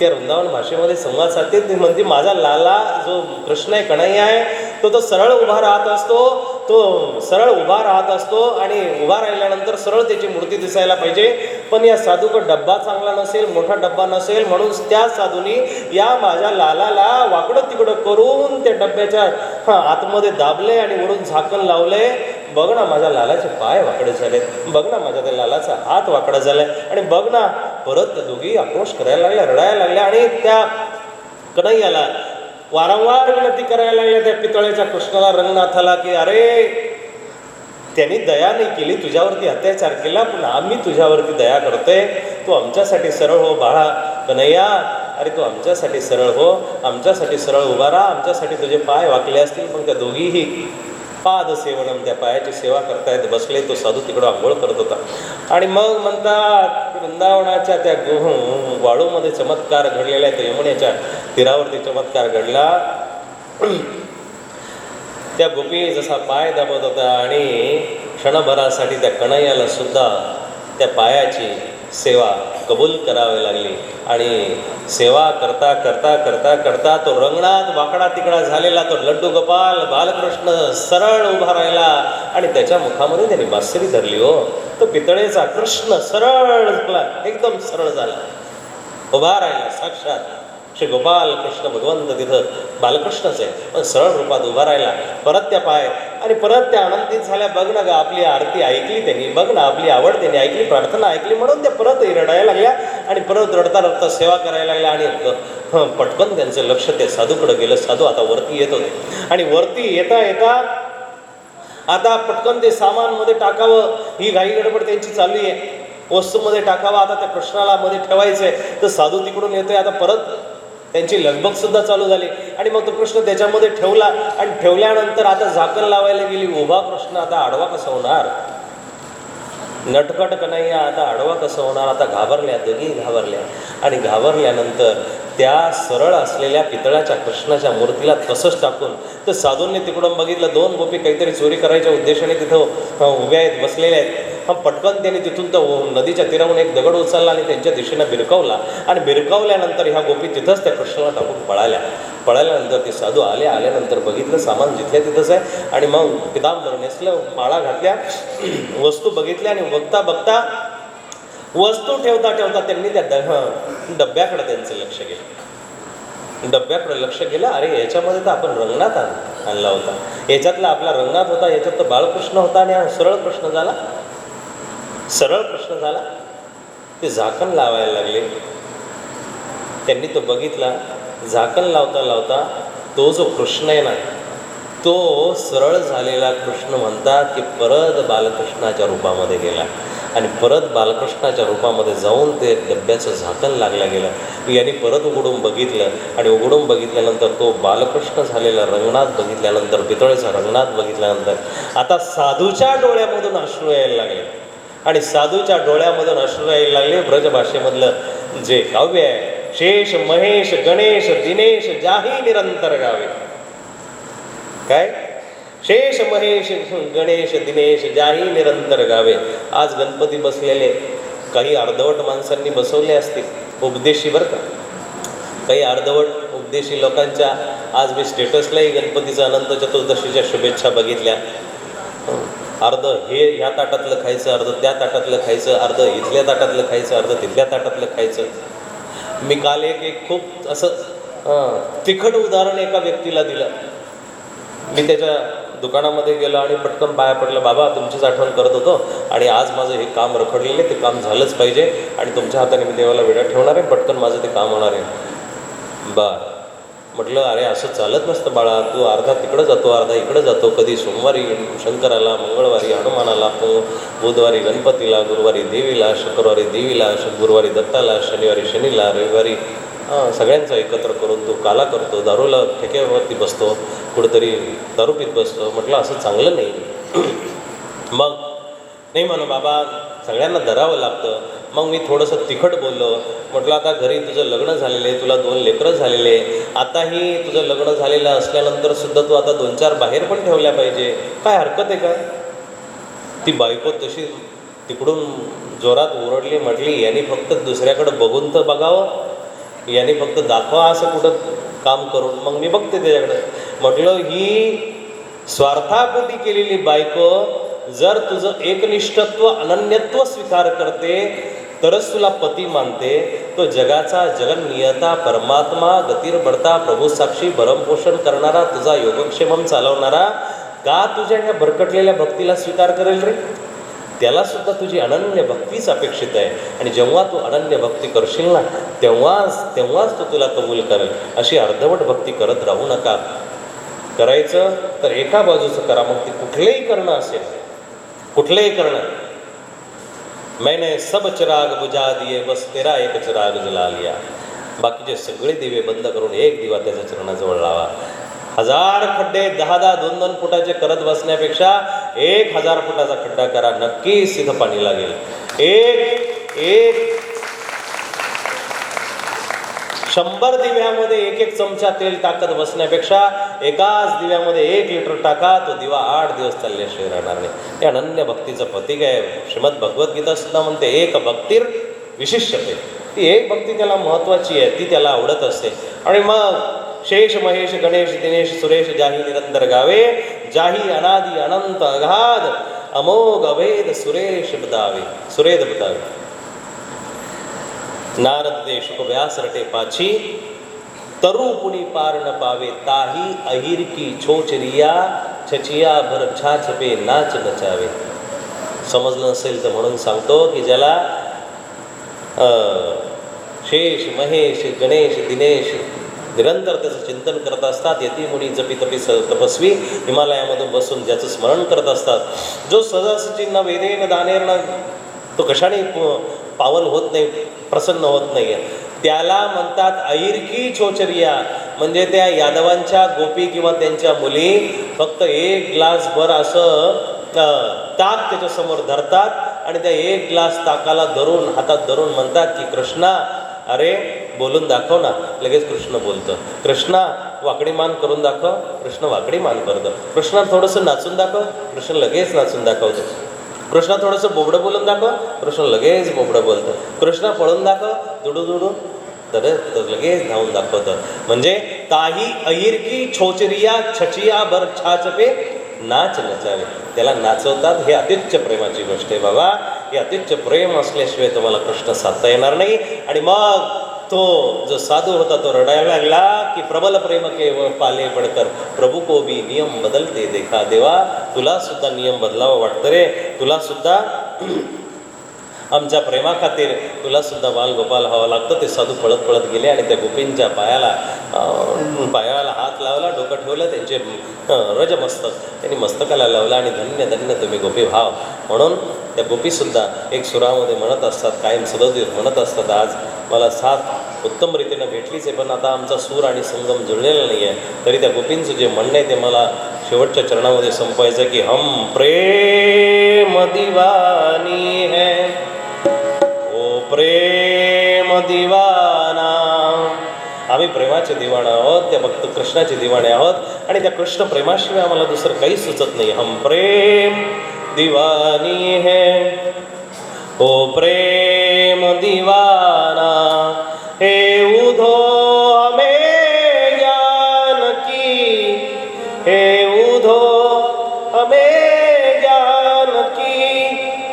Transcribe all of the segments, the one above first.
त्या वृंदावन भाषेमध्ये संवाद साधते म्हणजे माझा लाला जो कृष्ण आहे कणाई आहे तो तो सरळ उभा राहत असतो. तो सरळ उभा राहत असतो आणि उभा राहिल्यानंतर सरळ त्याची मूर्ती दिसायला पाहिजे. पण या साधूकडं डब्बा चांगला नसेल मोठा डब्बा नसेल म्हणून त्या साधूनी या माझ्या लालाला वाकडं तिकडं करून त्या डब्याच्या हां आतमध्ये दाबले आणि वरून झाकण लावले. बघ ना माझ्या लालाचे पाय वाकडे झालेत. बघ ना माझ्या त्या लालाचा हात वाकडा झालाय. आणि बघ ना परत त्या दोघी आक्रोश करायला लागल्या रडायला लागल्या आणि त्या कन्हैयाला वारंवार विनंती करायला लागल्या त्या पितळेच्या कृष्णाला रंगनाथाला की अरे त्यांनी दया नाही केली तुझ्यावरती अत्याचार केला पण आम्ही तुझ्यावरती दया करतोय. तू आमच्यासाठी सरळ हो बाळा. कन्हैया अरे तू आमच्यासाठी सरळ हो आमच्यासाठी सरळ उभा राहा. आमच्यासाठी तुझे पाय वाकले असतील पण त्या दोघीही पाद सेवनम त्या पायाची सेवा करतायत बसले तो साधू तिकडं आंघोळ करत होता. आणि मग म्हणतात वृंदावनाच्या त्या वाळूमध्ये चमत्कार घडलेल्या आहे यमुनेच्या तीरावरती चमत्कार घडला. त्या गोपी जसा पाय दाबत होता आणि क्षणभरासाठी त्या कणयाला सुद्धा त्या पायाची सेवा कबूल करावी लागली. आणि सेवा करता करता करता करता तो रंगणात वाकडा तिकडा झालेला तो लड्डू गोपाल बालकृष्ण सरळ उभा राहिला. आणि त्याच्या मुखामध्ये त्याने बासरी धरली हो. तो पितळेचा कृष्ण सरळ एकदम सरळ झाला. उभा राहिला साक्षात. श्री गोपाल कृष्ण भगवंत तिथं बालकृष्णच. आहे पण सरळ रूपात उभा राहिला. परत त्या पाय आणि परत त्या आनंदित झाल्या. बघ ना ग आपली आरती ऐकली त्यांनी. बघ ना आपली आवड त्यांनी ऐकली प्रार्थना ऐकली. म्हणून त्या परत रडायला लागल्या. आणि परत रडता रडता सेवा करायला लागल्या. आणि पटकन त्यांचं लक्ष ते साधूकडे गेलं. साधू आता वरती येत होते. आणि वरती येता येता आता पटकन ते सामानमध्ये टाकावं. ही घाई गडबड त्यांची चालू आहे. वस्तूमध्ये टाकावं. आता त्या कृष्णाला मध्ये ठेवायचं आहे तर साधू तिकडून येतोय. आता परत त्यांची लगबग सुद्धा चालू झाली. आणि मग तो कृष्ण त्याच्यामध्ये ठेवला आणि ठेवल्यानंतर आता झाकण लावायला गेली. उभा कृष्ण आता आडवा कसा होणार? नटखट कन्हैया आता आडवा कसा होणार? आता घाबरल्या दोघी घाबरल्या. आणि घाबरल्यानंतर त्या सरळ असलेल्या पितळाच्या कृष्णाच्या मूर्तीला तसंच टाकून तर साधूंनी तिकडून बघितलं. दोन गोपी काहीतरी चोरी करायच्या उद्देशाने तिथं उभ्या आहेत बसलेल्या आहेत. मग पटकन त्यांनी तिथून तर नदीच्या तीरावून एक दगड उचलला आणि त्यांच्या दिशेनं भिरकवला आणि भिरकवल्यानंतर ह्या गोपी तिथंच त्या कृष्णाला टाकून पळाल्या. पळाल्यानंतर ते साधू आले आल्यानंतर बघितलं सामान जिथल्या तिथंच आहे. आणि मग पितांबर नेसलं माळा घातल्या वस्तू बघितल्या आणि बघता बघता वस्तू ठेवता ठेवता त्यांनी त्या डब्याकडे त्यांचं लक्ष गेलं. डब्याकडे लक्ष गेलं अरे याच्यामध्ये तर आपण रंगनाथ आणला होता. याच्यातला आपला रंगनाथ होता याच्यात तर बाळकृष्ण होता आणि हा सरळ कृष्ण झाला. सरळ प्रश्न झाला. ते झाकण लावायला लागले. त्यांनी तो बघितला. झाकण लावता लावता तो जो कृष्ण आहे ना तो सरळ झालेला कृष्ण म्हणतात की परत बालकृष्णाच्या रूपामध्ये गेला. आणि परत बालकृष्णाच्या रूपामध्ये जाऊन ते डब्याचं झाकण लागलं गेलं. यांनी परत उघडून बघितलं आणि उघडून बघितल्यानंतर तो बालकृष्ण झालेला रंगनाथ बघितल्यानंतर पितळेचा रंगनाथ बघितल्यानंतर आता साधूच्या डोळ्यामधून अश्रू यायला लागले. आणि साधूच्या डोळ्यामधून अश्रू यायला लागले ब्रजभाषेमधलं जे काव्य आहे. शेष महेश गणेश दिनेश जाही निरंतर गावे. काय? शेष महेश गणेश दिनेश जाही निरंतर गावे. आज गणपती बसलेले काही अर्धवट माणसांनी बसवले असतील उपदेशी बरं का? काही अर्धवट उपदेशी लोकांच्या आज मी स्टेटसलाही गणपतीचा अनंत चतुर्दशीच्या शुभेच्छा बघितल्या. अर्ध हे ह्या ताटातलं खायचं अर्ध त्या ताटातलं खायचं अर्ध इथल्या ताटातलं खायचं अर्ध तिथल्या ताटातलं खायचं. मी काल एक एक खूप असं तिखट उदाहरण एका व्यक्तीला दिलं. मी त्याच्या दुकानामध्ये गेलो आणि पटकन पाया पडलं बाबा तुमचीच आठवण करत होतो आणि आज माझं हे काम रखडलेलं आहे ते काम झालंच पाहिजे आणि तुमच्या हाताने मी देवाला वेळा ठेवणार आहे पटकन माझं ते काम होणार आहे. बरं. म्हटलं अरे असं चालत नसतं बाळा तू अर्धा तिकडं जातो अर्धा इकडं जातो. कधी सोमवारी शंकराला मंगळवारी हनुमानाला बुधवारी गणपतीला गुरुवारी देवीला शुक्रवारी देवीला श गुरुवारी दत्ताला शनिवारी शनीला रविवारी सगळ्यांचा सगळ्यांचं एकत्र करून तो काला करतो दारूला ठेक्यावरती बसतो कुठंतरी दारू पीत बसतो. म्हटलं असं चांगलं नाही. मग नाही म्हणू बाबा सगळ्यांना धरावं लागतं. मग मी थोडंसं तिखट बोललो. म्हटलं आता घरी तुझं लग्न झालेलं आहे तुला दोन लेकरं झालेले. आताही तुझं लग्न झालेलं असल्यानंतर सुद्धा तू आता दोन चार बाहेर पण ठेवल्या पाहिजे. काय हरकत आहे का ती बायको तशी तिकडून जोरात ओरडली म्हटली यांनी फक्त दुसऱ्याकडे बघून तर बघावं. याने फक्त दाखवा असं कुठं काम करून. मग मी बघते त्याच्याकडं. म्हटलं ही स्वार्थापोटी केलेली बायको जर तुझं एकनिष्ठत्व अनन्यत्व स्वीकार करते तरच तुला पती मानते. तो जगाचा जगन्नियता परमात्मा गतीर बढता भरमपोषण करणारा तुझा योगक्षेमम चालवणारा का तुझ्या ह्या भरकटलेल्या भक्तीला स्वीकार करेल रे? त्याला सुद्धा तुझी अनन्य भक्तीच अपेक्षित आहे. आणि जेव्हा तू अनन्य भक्ती करशील ना तेव्हाच तेव्हाच तो तुला कबूल करेल. अशी अर्धवट भक्ती करत राहू नका. करायचं तर एका बाजूचं करा मग ते कुठलेही करणं असेल. कुठलंही करणं मैंने सब चिराग बुझा दिए बस तेरा एक चिराग जला लिया. बाकीचे सगळे दिवे बंद करून एक दिवा त्याच्या चरणाजवळ लावा. हजार खड्डे दहा दहा दोन दोन फुटाचे करत बसण्यापेक्षा एक हजार फुटाचा खड्डा करा नक्की सिद्ध पाणी लागेल एक एक शंभर दिव्यामध्ये एक एक चमचा तेल टाकत बसण्यापेक्षा एकाच दिव्यामध्ये एक लिटर टाका तो दिवा आठ दिवस चालल्याशिवाय राहणार नाही. हे अनन्य भक्तीचं प्रतीक आहे. श्रीमद भगवद्गीता सुद्धा म्हणते एक भक्तीर विशिष्यते. ती एक भक्ती त्याला महत्त्वाची आहे ती त्याला आवडत असते. आणि मग शेष महेश गणेश दिनेश सुरेश जाही निरंतर गावे जाही अनादी अनंत अगाध अमोघ अभेद सुरेश बतावे सुरेद बतावे नारद देशुक व्यासरटे व्यास पाची तरु पुनी पार न पावे ताही अहिर की छोचरिया छचिया भर छाछपे नाच नचावे। समजलं नसेल तर म्हणून सांगतो की ज्याला शेष महेश गणेश दिनेश निरंतर त्याचं चिंतन करत असतात यती मुनी जपी तपी स तपस्वी हिमालयामधून बसून ज्याचं स्मरण करत असतात. जो सहजचिन्ह वेदेन दानेरनं तो कशाने पावन होत नाही प्रसन्न होत नाही त्याला म्हणतात ऐरकी छोचरिया. म्हणजे त्या यादवांच्या गोपी किंवा त्यांच्या मुली फक्त एक ग्लासभर असं ताक त्याच्यासमोर धरतात आणि त्या एक ग्लास ताकाला धरून हातात धरून म्हणतात की कृष्णा अरे बोलून दाखव ना. लगेच कृष्ण बोलतं. कृष्णा वाकडी मान करून दाखव. कृष्ण वाकडी मान करतं. कृष्णा थोडंसं नाचून दाखव. कृष्ण लगेच नाचून दाखवतो. कृष्णा थोडंसं बोबडं बोलून दाखव. कृष्ण लगेच बोबडं बोलतं. कृष्ण पळून दाखव. दुडू दुडू. तर लगेच धावून दाखवतं. म्हणजे काही अहिरकी छोचरिया छचिया भर छाचपे नाच नचावे. त्याला नाचवतात. हे अतिच्य प्रेमाची गोष्ट आहे बाबा. हे अतिच्य प्रेम असल्याशिवाय तुम्हाला कृष्ण साधता येणार नाही. आणि मग तो जो साधू होता तो रडायला लागला की प्रबल प्रेम केवळ पाले पडकर प्रभू को नियम बदलते देखा। देवा तुला सुद्धा नियम बदलावा वाटतं रे। तुला सुद्धा आमच्या प्रेमाखातीर तुला सुद्धा बालगोपाल व्हावं लागतं ते साधू पळत पळत गेले आणि त्या गोपींच्या पायाला पायाला हात लावला डोकं ठेवलं त्यांचे रज रजमस्तक त्यांनी मस्तकाला लावलं आणि धन्य धन्य तुम्ही गोपी भाव म्हणून त्या गोपीसुद्धा एक सुरामध्ये म्हणत असतात कायम सदोदित म्हणत असतात आज. मला साथ उत्तम रीतीनं भेटलीच आहे पण आता आमचा सूर आणि संगम जुळलेला नाही आहे. तरी त्या गोपींचं जे म्हणणं आहे ते मला शेवटच्या चरणामध्ये संपवायचं की हम प्रेम दिवानी है ओ प्रेम दिवाना. आम्ही प्रेमाचे दिवाणे आहोत त्या भक्त कृष्णाचे दिवाणे आहोत आणि त्या कृष्ण प्रेमाशिवाय आम्हाला दुसरं काही सुचत नाही. हम प्रेम दिवानी है ओ प्रेम दिवाना हे उधो हमें ज्ञान की हे उधो हमें ज्ञान की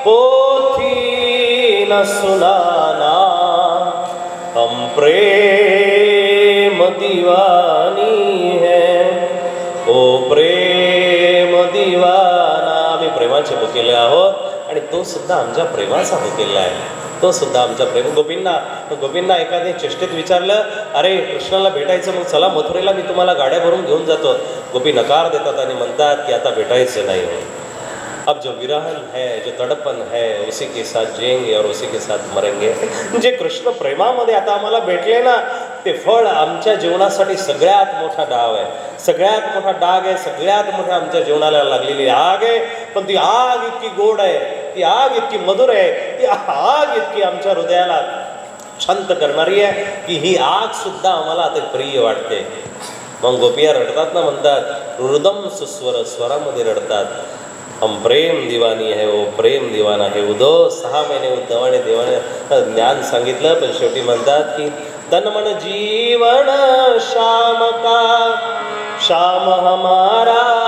पोथी न सुनाना हम प्रेम दीवानी है ओ प्रेम दिवाना आम्ही प्रेमाचे भुकेले आहोत आणि तो सुद्धा आमच्या प्रेमाचा भुकेला आहे. तो सुद्धा आमच्या प्रेम गोपींना गोपींना एखाद्या चेष्टेत विचारलं अरे कृष्णाला भेटायचं मग चला मथुरेला मी तुम्हाला गाड्या भरून घेऊन जातो. गोपी नकार देतात आणि म्हणतात की आता भेटायचं नाही हो. अब जो विरहन है जो तड़पन है उसी के साथ जेंगे और उसी के साथ मरेंगे. जे कृष्ण प्रेमामध्ये आता आम्हाला भेटले ना ते फळ आमच्या जीवनासाठी सगळ्यात मोठा डाव आहे. सगळ्यात मोठा डाग आहे सगळ्यात मोठा आमच्या जीवनाला लागलेली आग आहे. पण ती आग इतकी गोड आहे ती आग इतकी मधुर आहे ती आग इतकी आमच्या हृदयाला शांत करणारी आहे की ही आग सुद्धा आम्हाला आता प्रिय वाटते. मग गोपिया रडतात ना म्हणतात, हृदम सुस्वर, स्वरामध्ये रडतात. हम प्रेम दिवानी है, ओ प्रेम दिवाना है. उदो सहा महिने उद्धवाने देवाने ज्ञान सांगितलं, पण शेवटी म्हणतात की, तन जीवन, श्याम का? श्याम हमारा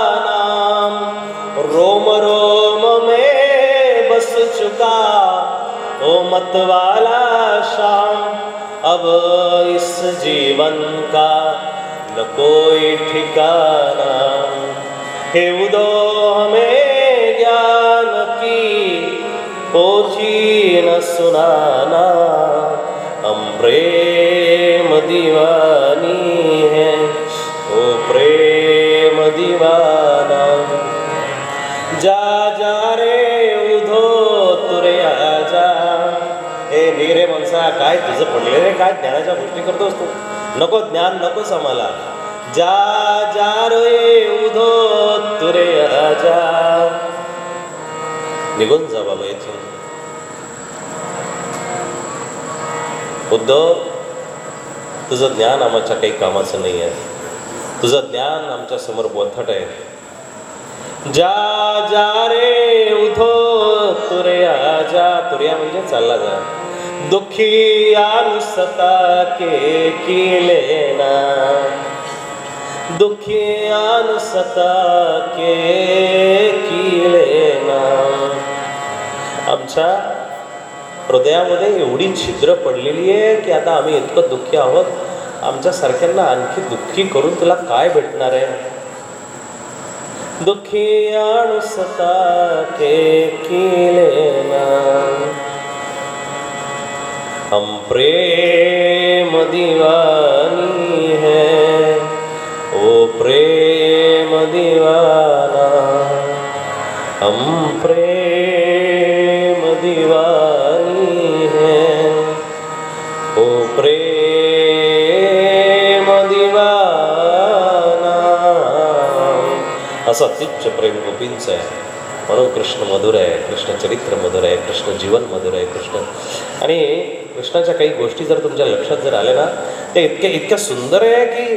मत वाला शाम अब इस जीवन का न कोई ठिकाना। हे उदो हमें ज्ञान की पोथी न सुनाना। हम प्रेम दीवानी है। ना काय तुझं पडले रे? काय ज्ञानाच्या गोष्टी करतोस तू? नको ज्ञान नकोस आम्हाला जा जा रे उधो तुरे राजा निघून जा बाबा इथून. उद्धव तुझं ज्ञान आमच्या काही कामाचं नाही आहे तुझं ज्ञान आमच्यासमोर बोथट आहे. जा जा रे उधो तुरे आजा. तुर्या म्हणजे चालला जा. दुखी अनुसता के किलेना दुखी अनुसता के किलेना आमच्या हृदयामध्ये एवढी छिद्र पडलेली आहे की आता आम्ही इतकं दुःखी आहोत. आमच्यासारख्यांना आणखी दुःखी करून तुला काय भेटणार आहे? दुखी अनुसता के किलेना हम प्रेम दीवानी है। ओ प्रेम दीवाना हम प्रेम दीवानी है। ओ प्रेम दीवाना असं तिच्छ प्रेम गोपींचं आहे. म्हणून कृष्ण मधुर आहे कृष्ण चरित्र मधुर आहे कृष्ण जीवन मधुर आहे कृष्ण आणि कृष्णाच्या काही गोष्टी जर तुमच्या लक्षात जर आल्या ना त्या इतक्या इतक्या सुंदर आहे की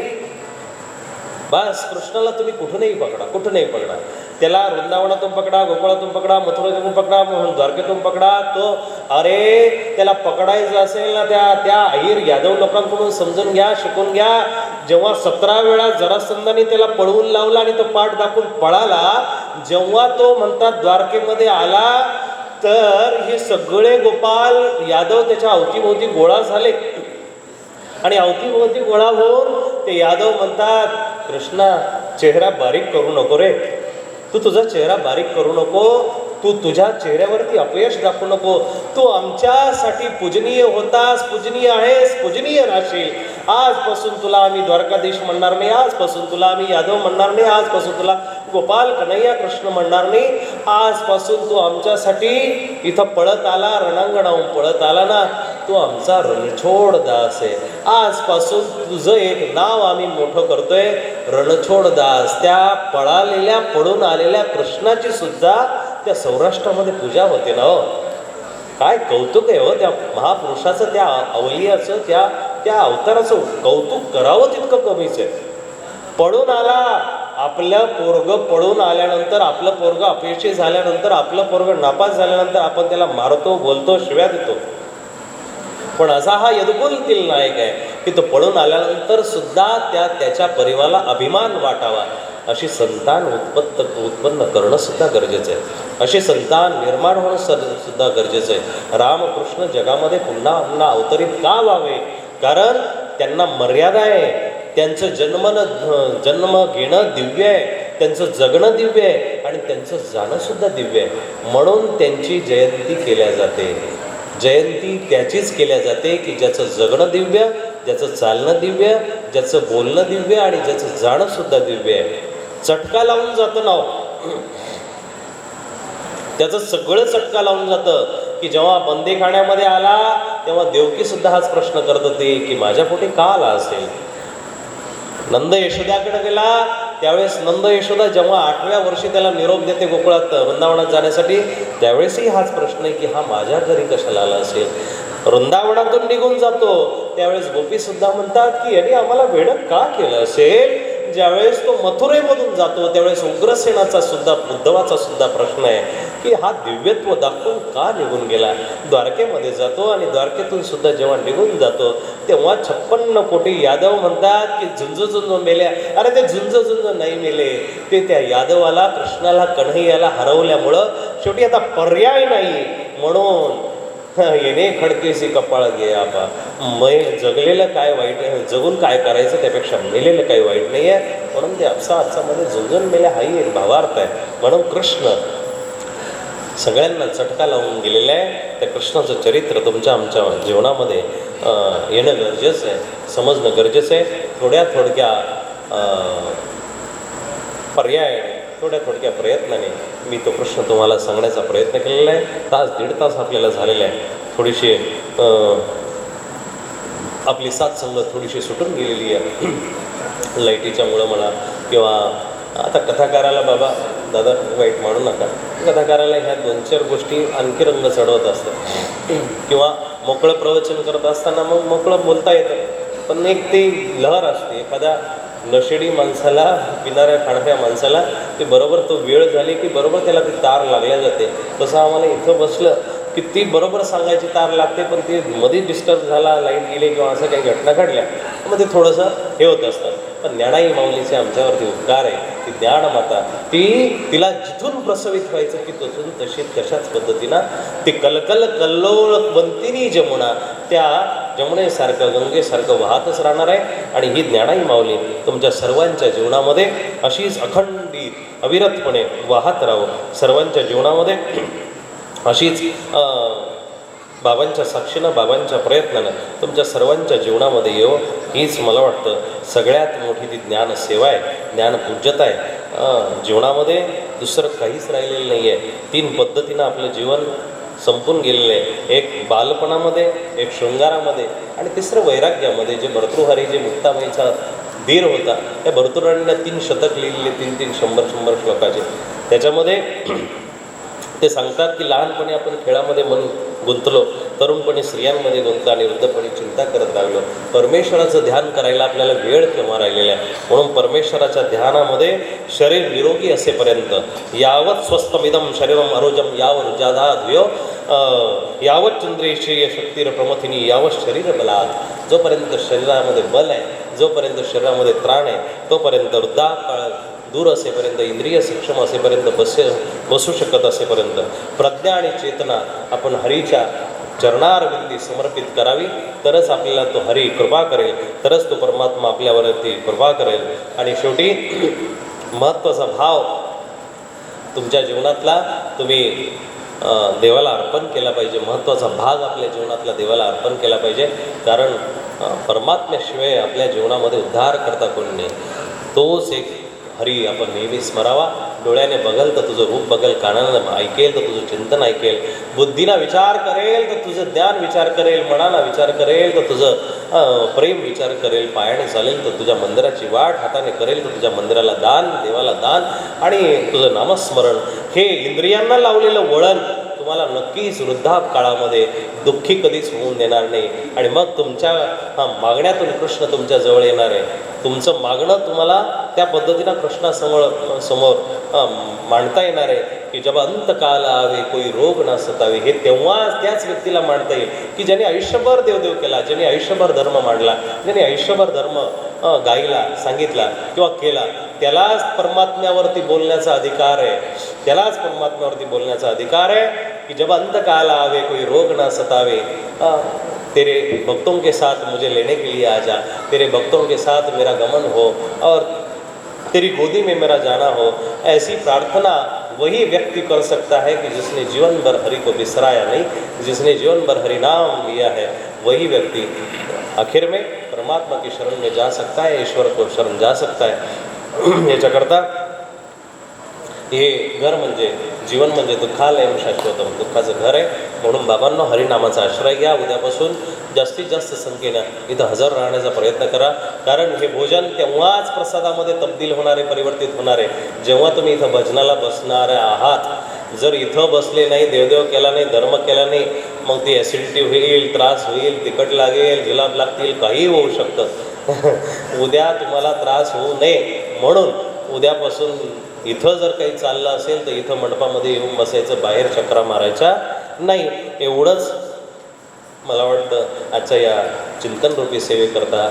बस कृष्णाला तुम्ही कुठूनही पकडा कुठूनही पकडा. त्याला वृंदावनातून पकडा गोकुळातून पकडा मथुरेतून पकडा म्हणून द्वारकेतून पकडा तो अरे त्याला पकडायचं असेल ना त्या त्या अहिर यादव लोकांकडून समजून घ्या शिकून घ्या. जेव्हा सतरा वेळा जरासंधाने त्याला पळवून लावला आणि तो पाठ दाखवून पळाला जेव्हा तो म्हणतात द्वारकेमध्ये आला तर हे सगळे गोपाल यादव त्याच्या अवतीभोवती गोळा झाले. आणि अवतीभोवती गोळा होऊन ते यादव म्हणतात कृष्णा चेहरा बारीक करू नको रे. तू तुझा चेहरा बारीक करू नको. तू तुझ्या चेहऱ्यावरती अपयश दाखवू नको. तू आमच्यासाठी पूजनीय होतास पूजनीय आहेस पूजनीय राहशील. आजपासून तुला आम्ही द्वारकाधीश म्हणणार नाही आजपासून तुला आम्ही यादव म्हणणार नाही आजपासून तुला गोपाल कन्हैया कृष्ण म्हणणार नाही. आजपासून तू आमच्यासाठी इथं पळत आला रणांगणाहून पळत आला ना. तू आमचा रणछोड दास आहे. आजपासून तुझं एक नाव आम्ही मोठं करतोय रणछोड दास. त्या पळालेल्या पळून आलेल्या कृष्णाची सुद्धा त्या सौराष्ट्रामध्ये पूजा होते ना हो. काय कौतुक आहे हो त्या महापुरुषाचं त्या अवलियाचं त्या त्या अवताराचं कौतुक करावं तितकं कमीच आहे. पळून आला आपलं पोरग पळून आल्यानंतर आपलं पोरग अपयशी झाल्यानंतर आपलं पोरग नापास झाल्यानंतर आपण त्याला मारतो बोलतो शिव्या देतो. पण असा हा यदगुलतील नायक आहे की तो पळून आल्यानंतर सुद्धा त्या त्याच्या परिवाराला अभिमान वाटावा. अशी संतान उत्पत्त उत्पन्न करणं सुद्धा गरजेचं आहे. अशी संतान निर्माण होणं सर- सुद्धा गरजेचं आहे. रामकृष्ण जगामध्ये पुन्हा पुन्हा अवतरित का व्हावे? कारण त्यांना मर्यादा आहे. त्यांचं जन्मनं जन्म घेणं दिव्य आहे. त्यांचं जगणं दिव्य आहे आणि त्यांचं जाणं सुद्धा दिव्य आहे. म्हणून त्यांची जयंती केल्या जाते. जयंती त्याचीच केल्या जाते की ज्याचं जगणं दिव्य ज्याचं चालणं दिव्य ज्याचं बोलणं दिव्य आणि ज्याचं जाणंसुद्धा दिव्य आहे. चटका लावून जातं नाव. त्याचं सगळं चटका लावून जातं की जेव्हा बंदी खाण्यामध्ये आला तेव्हा देवकीसुद्धा हाच प्रश्न करत होते की माझ्या पोटी का आला असेल? नंद यशोदाकडे गेला. त्यावेळेस नंद यशोदा जेव्हा आठव्या वर्षी त्याला निरोप देते गोकुळात वृंदावनात जाण्यासाठी त्यावेळेसही हाच प्रश्न आहे की हा माझ्या घरी कशाला आला असेल? वृंदावनातून निघून जातो. त्यावेळेस गोपी सुद्धा म्हणतात की यांनी आम्हाला वेडक का केलं असेल? ज्यावेळेस तो मथुरेमधून जातो त्यावेळेस उग्रसेनाचा सुद्धा उद्धवाचा सुद्धा प्रश्न आहे की हा दिव्यत्व दाखवून का निघून गेला? द्वारकेमध्ये जातो आणि द्वारकेतून सुद्धा जेव्हा निघून जातो तेव्हा छप्पन्न कोटी यादव म्हणतात की झुंज झुंज मेल्या. अरे ते झुंज झुंज नाही मेले. ते त्या यादवाला कृष्णाला कन्हैयाला हरवल्यामुळं शेवटी आता पर्याय नाही म्हणून येणे खडकेसी कपाळ घे आपा मै जगलेलं काय वाईट आहे? जगून काय करायचं? त्यापेक्षा मेलेलं काही वाईट नाही आहे. म्हणून ते आपसा आपसामध्ये झुंजून मेल्या हाही एक भावार्थ आहे. म्हणून कृष्ण सगळ्यांना चटका लावून गेलेला आहे. त्या कृष्णाचं चरित्र तुमच्या आमच्या जीवनामध्ये येणं गरजेचं आहे समजणं गरजेचं आहे. थोड्या थोडक्या पर्याय थोड्या थोडक्या प्रयत्नाने मी तो प्रश्न तुम्हाला सांगण्याचा प्रयत्न केलेला आहे. तास दीड तास आपल्याला झालेला आहे. थोडीशी आपली साथ संगत थोडीशी सुटून गेलेली आहे. लाईटीच्यामुळं म्हणा किंवा आता कथाकाराला बाबा दादा वाईट मानू नका. कथाकाराला ह्या दोन चार गोष्टी आणखी रंग चढवत असतात. किंवा मोकळं प्रवचन करत असताना मग मोकळं बोलता येतं. पण एक ती लहर असते. एखाद्या नशेडी माणसाला पिणाऱ्या खाणाऱ्या माणसाला ते बरोबर तो वेळ झाली की बरोबर त्याला ती तार लागल्या जाते. तसं आम्हाला इथं बसलं की ती बरोबर सांगायची तार लागते पण ती मध्ये डिस्टर्ब झाला लाइट गेली किंवा असं काही घटना घडल्या मग ते थोडंसं हे होत असतं. पण ज्ञानाई माऊलीचे आमच्यावरती उपकार आहे ती ज्ञानमाता ती तिला जिथून प्रसवित व्हायचं की तसून तशी तशाच पद्धतीनं ती कलकल कल्लोळ बनतीनी जमुना त्या जमुनेसारखं गंगेसारखं वाहतच राहणार आहे. आणि ही ज्ञानाई माऊली तुमच्या सर्वांच्या जीवनामध्ये अशीच अखंड ती अविरतपणे वाहत राहावं सर्वांच्या जीवनामध्ये अशीच बाबांच्या साक्षीनं बाबांच्या प्रयत्नानं तुमच्या सर्वांच्या जीवनामध्ये येऊ हीच मला वाटतं सगळ्यात मोठी ती ज्ञानसेवा आहे ज्ञानपूज्यता आहे. जीवनामध्ये दुसरं काहीच राहिलेलं नाही आहे. तीन पद्धतीनं आपलं जीवन संपून गेलेलं आहे. एक बालपणामध्ये एक शृंगारामध्ये आणि तिसरं वैराग्यामध्ये जे भर्तृहारी जे मुक्ताबाईचा धीर होता. या भर्तृहरीनं तीन शतक लिहिलेले तीन तीन शंभर शंभर श्लोकाचे. त्याच्यामध्ये ते सांगतात की लहानपणी आपण खेळामध्ये मन गुंतलो तरुणपणी स्त्रियांमध्ये गुंतलो आणि वृद्धपणी चिंता करत लागलो परमेश्वराचं ध्यान करायला आपल्याला वेळ केव्हा राहिलेला आहे? म्हणून परमेश्वराच्या ध्यानामध्ये शरीर निरोगी असेपर्यंत यावत स्वस्तमिदम शरीरम अरोजम यावर जादाद्यो यावत चंद्रेश्रीय शक्तीर प्रमथिनी यावत शरीर बलात जोपर्यंत शरीरामध्ये बल आहे जोपर्यंत शरीरामध्ये त्राण आहे तोपर्यंत वृद्धाकाळ दूर असेपर्यंत इंद्रिय सक्षम असेपर्यंत बसे बसू शकत असेपर्यंत प्रज्ञा आणि चेतना आपण हरीच्या चरणारविंदी समर्पित करावी. तरच आपल्याला तो हरी कृपा करेल. तरच तो परमात्मा आपल्यावरती कृपा करेल. आणि शेवटी महत्त्वाचा भाव तुमच्या जीवनातला तुम्ही देवाला अर्पण केला पाहिजे. महत्त्वाचा भाग आपल्या जीवनातला देवाला अर्पण केला पाहिजे. कारण परमात्म्याशिवाय आपल्या जीवनामध्ये उद्धार करता कोणी नाही. तोच एक हरी आपण नेहमी स्मरावा. डोळ्याने बघल तर तुझं रूप बघल कानानं ऐकेल तर तुझं चिंतन ऐकेल. बुद्धीना विचार करेल तर तुझं ज्ञान विचार करेल. मनाला विचार करेल तर तुझं प्रेम विचार करेल. पायाने चालेल तर तुझ्या मंदिराची वाट हाताने करेल तर तुझ्या मंदिराला दान देवाला दान आणि तुझं नामस्मरण. हे इंद्रियांना लावलेलं वळण तुम्हाला नक्कीच वृद्धाप काळामध्ये दुःखी कधीच होऊन देणार नाही. आणि मग तुमच्या हा, मागण्यातून कृष्ण तुमच्या जवळ येणार आहे. तुमचं मागणं तुम्हाला त्या पद्धतीनं कृष्णासमोर समोर मांडता येणार आहे की जेव्हा अंतकाल आवे कोई रोग ना सतावे. हे तेव्हा त्याच व्यक्तीला मांडता येईल की ज्याने आयुष्यभर देवदेव केला ज्याने आयुष्यभर धर्म मांडला ज्याने आयुष्यभर धर्म गायला सांगितला किंवा केला त्यालाच परमात्म्यावरती बोलण्याचा अधिकार आहे. त्यालाच परमात्म्यावरती बोलण्याचा अधिकार आहे. कि जब अंत काल आवे कोई रोग ना सतावे आ, तेरे भक्तों के साथ मुझे लेने के लिए आ जा तेरे भक्तों के साथ मेरा गमन हो और तेरी गोदी में मेरा जाना हो ऐसी प्रार्थना वही व्यक्ति कर सकता है कि जिसने जीवन भर हरि को बिसराया नहीं जिसने जीवन भर हरि नाम लिया है वही व्यक्ति आखिर में परमात्मा की शरण में जा सकता है ईश्वर को शरण जा सकता है। ये याच्याकरता हे घर म्हणजे जीवन म्हणजे दुःखालयम शाश्वतम. दुःखाचं घर आहे. म्हणून बाबांनो हरिनामाचा आश्रय घ्या. उद्यापासून जास्तीत जास्त संख्येनं इथं हजर राहण्याचा प्रयत्न करा. कारण हे भोजन तेव्हाच प्रसादामध्ये तब्दील होणारे परिवर्तित होणारे. जेव्हा तुम्ही इथं भजनाला बसणार आहात जर इथं बसले नाही देवदेव केला नाही धर्म केला नाही मग ती ॲसिडिटी होईल त्रास होईल तिखट लागेल जुलाब लागतील काही होऊ शकतं. उद्या तुम्हाला त्रास होऊ नये. म्हणून उद्यापासून इथं जर काही चाललं असेल तर इथं मंडपामध्ये येऊन बसायचं बाहेर चक्रा मारायच्या नाही. एवढंच मला वाटतं आजच्या या चिंतनरूपी सेवेकरता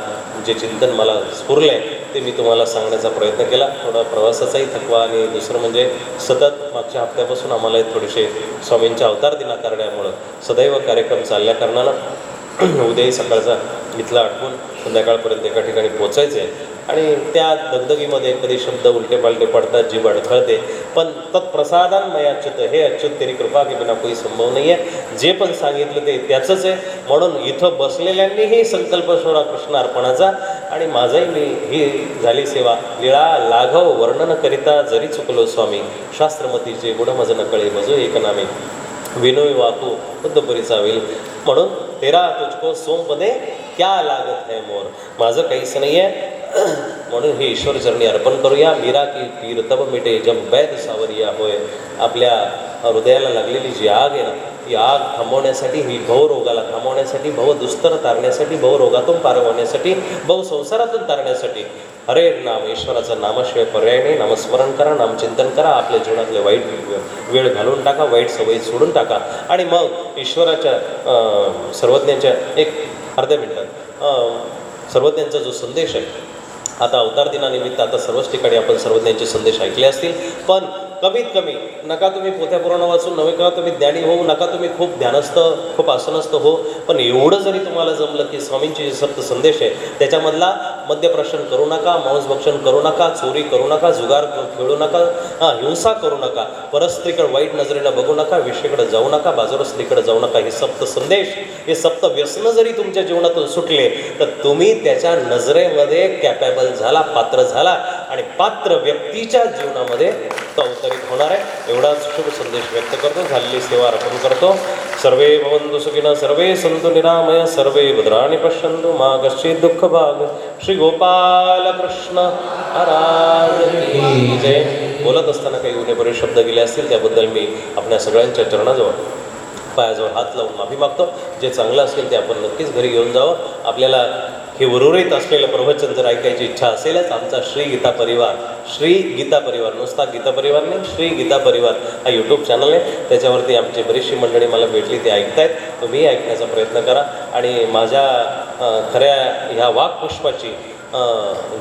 जे चिंतन मला स्फुरलं आहे ते मी तुम्हाला सांगण्याचा प्रयत्न केला. थोडा प्रवासाचाही थकवा आणि दुसरं म्हणजे सतत मागच्या हप्त्यापासून आम्हाला थोडेसे स्वामींच्या अवतार दिना करण्यामुळं सदैव कार्यक्रम चालल्या कारणानं उद्याही सकाळचा इथला आठवून संध्याकाळपर्यंत एका ठिकाणी पोचायचं आहे आणि त्या दगदगीमध्ये कधी शब्द उलटे पालटे पडतात जीव अडखळते पण तत्प्रसादान मय अच्युत हे अच्युत तेरी कृपा की बिना कोई संभव नाही आहे जे पण सांगितलं ते त्याचंच आहे. म्हणून इथं बसलेल्यांनीही संकल्प सोडा कृष्ण अर्पणाचा आणि माझाही मी ही झाली सेवा. निळा लाघव वर्णन करिता जरी चुकलो स्वामी शास्त्रमतीचे गुण माझं नकळे मजो एक नामे. विनोय वाकू बुद्धपुरी होईल म्हणून तेरा तुझको सोमपदे क्या लागत आहे मोर? माझं काहीच नाही आहे म्हणून हे ईश्वर चरणी अर्पण करूया. मीरा की पीर तब मिटे जब वैद सावरिया होय. आपल्या हृदयाला लागलेली जी आग आहे ना ती आग थांबवण्यासाठी ही भवरोगाला थांबवण्यासाठी भव दुस्तर तारण्यासाठी भवरोगातून पार होण्यासाठी भव संसारातून तारण्यासाठी हरे नाम ईश्वराचं नामाशिवाय पर्याय नाही. नामस्मरण करा नामचिंतन करा आपल्या जीवनातले वाईट वेळ घालून टाका वाईट सवयी सोडून टाका. आणि मग ईश्वराच्या सर्वज्ञांच्या सर्वज्ञाच्या एक अर्ध्या मिनटात सर्वज्ञांचा जो संदेश आहे आता अवतार दिनानिमित्त आता सर्वच ठिकाणी आपण सर्वज्ञांचे संदेश ऐकले असतील. पण कमीत कमी नका तुम्ही पोथ्या पुराण वाचून नवे का तुम्ही ज्ञानी होऊ नका तुम्ही खूप ध्यानस्थ खूप आसनस्थ हो. पण एवढं जरी तुम्हाला जमलं की स्वामींचे जे सप्त संदेश आहे त्याच्यामधला मद्यप्रशन करू नका मांसभक्षण करू नका चोरी करू नका जुगार खेळू नका हां हिंसा करू नका परस्त्रीकडे वाईट नजरेनं बघू नका विषयकडे जाऊ नका बाजारस्त्रीकडे जाऊ नका हे सप्त संदेश हे सप्त व्यसनं जरी तुमच्या जीवनातून सुटले तर तुम्ही त्याच्या नजरेमध्ये कॅपेबल झाला पात्र झाला आणि पात्र व्यक्तीच्या जीवनामध्ये तो अवतरित होणार आहे. एवढाच शुभ संदेश व्यक्त करतो. झालेली सेवा अर्पण करतो. सर्वे भवन्तु सुखिनः सर्वे सन्तु निरामय सर्वे भद्राणि पश्यन्तु मा कश्चित् दुःख भाग श्री जय। बोलत असताना काही गुन्हेबरे शब्द गेले असतील त्याबद्दल मी आपल्या सगळ्यांच्या चरणाजवळ पायाजवळ हात लावून माफी मागतो. जे चांगलं असेल ते आपण नक्कीच घरी घेऊन जावं. आपल्याला हे उर्वरित असलेलं प्रवचन जर ऐकायची इच्छा असेलच. आमचा श्री गीता परिवार श्री गीता परिवार नुसता गीता परिवार नाही श्री गीता परिवार हा यूट्यूब चॅनल आहे. त्याच्यावरती आमची बरीचशी मंडळी मला भेटली ते ऐकतायत. तुम्ही ऐकण्याचा प्रयत्न करा. आणि माझ्या खऱ्या ह्या वाघपुष्पाची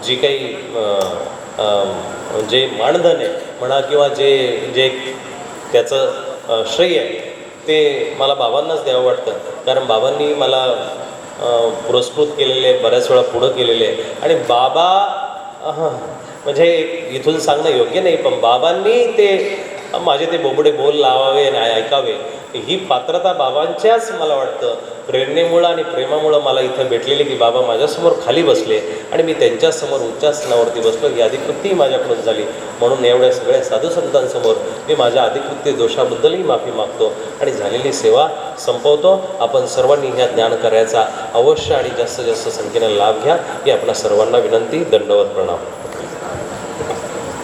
जी काही जे मानधन आहे म्हणा किंवा जे जे त्याचं श्रेय आहे ते मला बाबांनाच द्यावं वाटतं. कारण बाबांनी मला पुरस्कृत केलेले आहे, बऱ्याच वेळा पुढं केलेले. आहे आणि बाबा म्हणजे इथून सांगणं योग्य नाही पण बाबांनी ते माझे ते बोबडे बोल लावावे आणि ऐकावे. ही पात्रता बाबांच्याच मला वाटतं. प्रेरणेमुळं आणि प्रेमामुळं मला इथं भेटलेली की बाबा माझ्यासमोर खाली बसले आणि मी त्यांच्यासमोर उच्चासनावरती बसलो. ही अधिकृतीही माझ्याकडून झाली. म्हणून एवढ्या सगळ्या साधुसंतांसमोर मी माझ्या अधिकृत्य दोषाबद्दलही माफी मागतो आणि झालेली सेवा संपवतो. आपण सर्वांनी ह्या ज्ञान करायचा अवश्य आणि जास्तीत जास्त संख्येने लाभ घ्या. ही आपल्या सर्वांना विनंती दंडवत प्रणाम.